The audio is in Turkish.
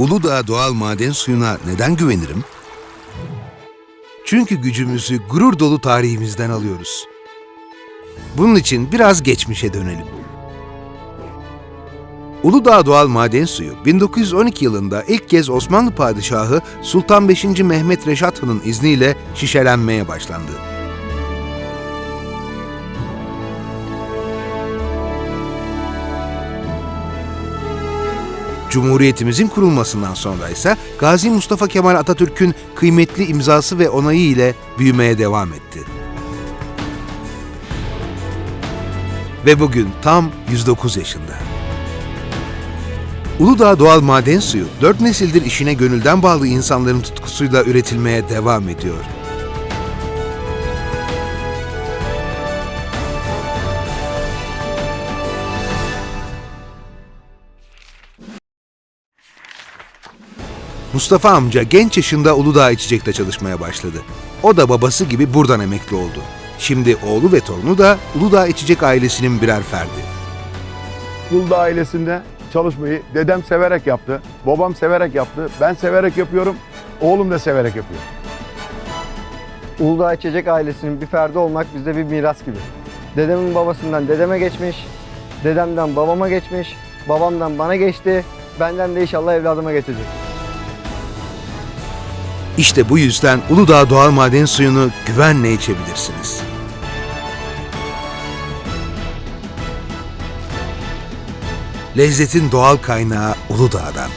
Uludağ doğal maden suyuna neden güvenirim? Çünkü gücümüzü gurur dolu tarihimizden alıyoruz. Bunun için biraz geçmişe dönelim. Uludağ doğal maden suyu 1912 yılında ilk kez Osmanlı Padişahı Sultan 5. Mehmet Reşat Han'ın izniyle şişelenmeye başlandı. Cumhuriyetimizin kurulmasından sonra ise Gazi Mustafa Kemal Atatürk'ün kıymetli imzası ve onayı ile büyümeye devam etti. Ve bugün tam 109 yaşında. Uludağ doğal maden suyu 4 nesildir işine gönülden bağlı insanların tutkusuyla üretilmeye devam ediyor. Mustafa amca genç yaşında Uludağ İçecek'te çalışmaya başladı. O da babası gibi buradan emekli oldu. Şimdi oğlu ve torunu da Uludağ İçecek ailesinin birer ferdi. Uludağ ailesinde çalışmayı dedem severek yaptı, babam severek yaptı, ben severek yapıyorum, oğlum da severek yapıyor. Uludağ İçecek ailesinin bir ferdi olmak bizde bir miras gibi. Dedemin babasından dedeme geçmiş, dedemden babama geçmiş, babamdan bana geçti, benden de inşallah evladıma geçecek. İşte bu yüzden Uludağ doğal maden suyunu güvenle içebilirsiniz. Lezzetin doğal kaynağı Uludağ'dan.